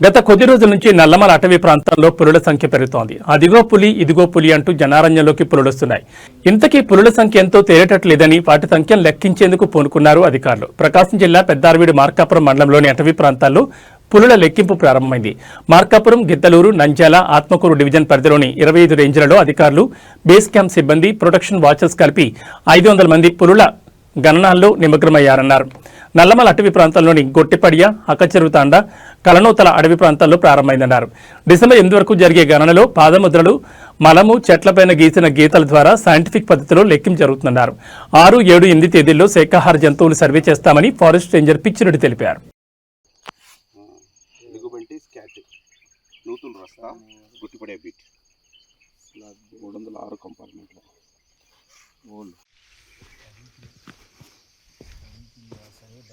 గత కొద్ది రోజుల నుంచి నల్లమల అటవీ ప్రాంతాల్లో పులుల సంఖ్య పెరుగుతోంది. అదిగో పులి ఇదిగో పులి అంటూ జనారణ్యంలోకి పులులొస్తున్నాయి. ఇంతకీ పులుల సంఖ్య ఎంతో తేలేటట్లేదని వాటి సంఖ్యను లెక్కించేందుకు పూనుకున్నారు అధికారులు. ప్రకాశం జిల్లా పెద్దారవీడు మార్కాపురం మండలంలోని అటవీ ప్రాంతాల్లో పులుల లెక్కింపు ప్రారంభమైంది. మార్కాపురం గిద్దలూరు నంజాల ఆత్మకూరు డివిజన్ పరిధిలోని ఇరవై ఐదు రేంజ్లలో అధికారులు బేస్ క్యాంప్ సిబ్బంది ప్రొటెక్షన్ వాచర్స్ కలిపి ఐదు వందల మంది పులుల గణనాల్లో నిమగ్నమయ్యారన్నారు. నల్లమల అటవీ ప్రాంతంలోని గొట్టిపడియ అక్కచెరువు తాండ కలనూతల అడవి ప్రాంతాల్లో ప్రారంభమైందన్నారు. డిసెంబర్ ఎనిమిది వరకు జరిగే గణనలో పాదముద్రలు మలము చెట్లపైన గీసిన గీతల ద్వారా సైంటిఫిక్ పద్ధతిలో లెక్కింపు జరుగుతుందన్నారు. ఆరు ఏడు ఎనిమిది తేదీల్లో శాఖాహార జంతువులు సర్వే చేస్తామని ఫారెస్ట్ రేంజర్ పిచ్చిరెడ్డి తెలిపారు. బీట్. మూడు వందల ఆరు కంపార్ట్మెంట్లో. ఓల్డ్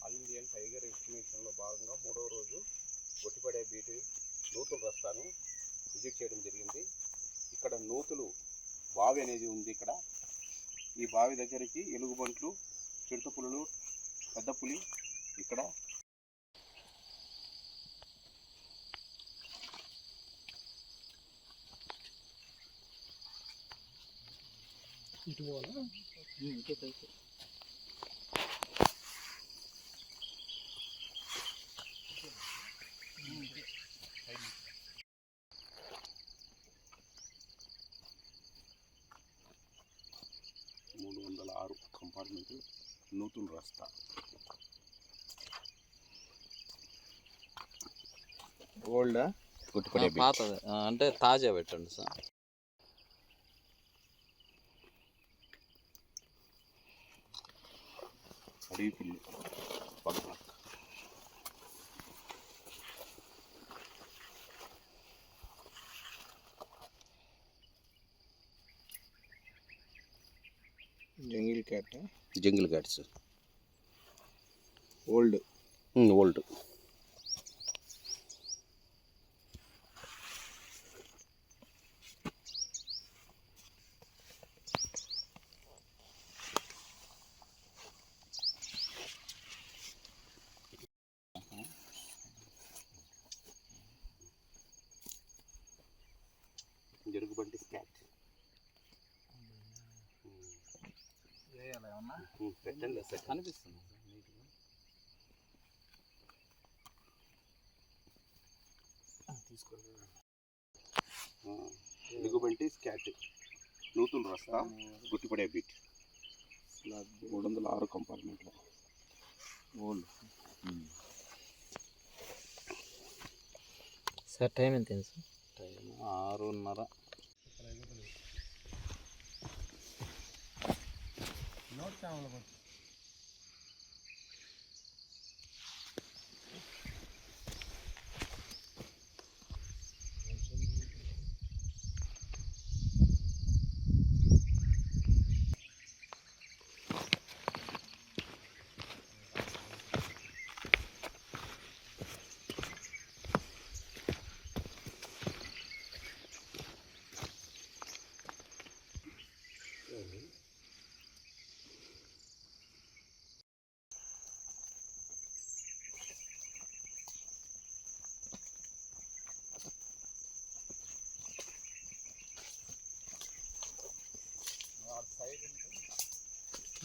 ఆల్ ఇండియన్ టైగర్ ఎస్టిమేషన్లో భాగంగా మూడవ రోజు గుట్టిపడే బీట్ నూతులు రస్తాను విజిట్ చేయడం జరిగింది. ఇక్కడ నూతులు బావి అనేది ఉంది ఇక్కడ. ఈ బావి దగ్గరికి ఎలుగుబంట్లు చిరుత పులులు పెద్ద పులి ఇక్కడ. మూడు వందల కంపార్ట్మెంట్ నూతులు రస్తా ఓల్డా పాతది. అంటే తాజా పెట్టండి సార్. అడవి పిల్లి jungle cat Old, cats old ಹ್ಞೂ ಓಲ್ಡ್ Jurgu Bundy's cat. జరుగుబంటి స్కాట్ పెట్టండి కనిపిస్తుంది సార్. ఎలుగుబంటి స్కాట్. నూతులు రస్తా గుట్టిపడే బీట్. మూడు వందల ఆరు కంపార్ట్మెంట్లో. ఓల్డ్. సార్ టైం ఎంత సార్? టైం ఆరున్నర. 下了吧。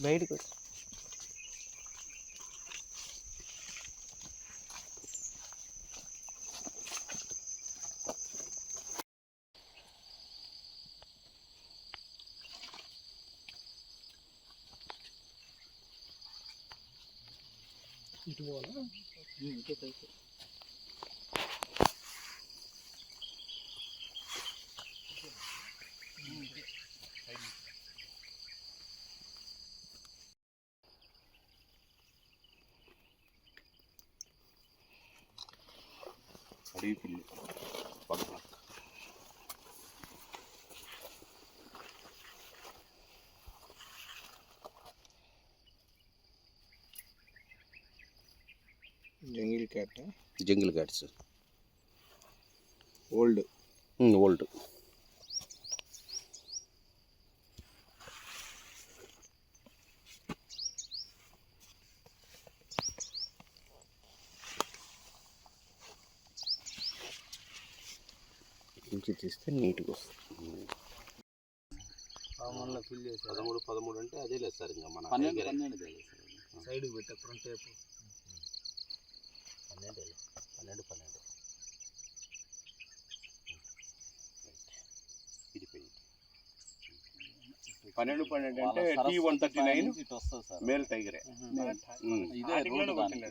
బయటకు వచ్చి ఇటు పోవాలా ఇటు పైకి అడవి పిల్లి పక్కన jungle cat jungle cats old old నుంచి తీస్తే నీట్గా వస్తుంది. ఫిల్ చేసి పదమూడు పదమూడు అంటే అదే లేదు సార్ ఇంకా మన పన్నెండు టైగరే. పన్నెండు. తెలియదు సార్. సైడ్ పెట్ట ఫ్రంట్ టేపు పన్నెండు పన్నెండు పన్నెండు ఇది పెయింట్ పన్నెండు పన్నెండు అంటే టీ వన్ థర్టీ నైన్ ఇటు వస్తుంది సార్ మేల్ టైగరే.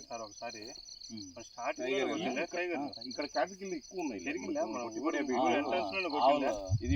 సార్ ఒకసారి ఇక్కడ క్యాటగిరీ ఎక్కువ ఉన్నాయి? ఇది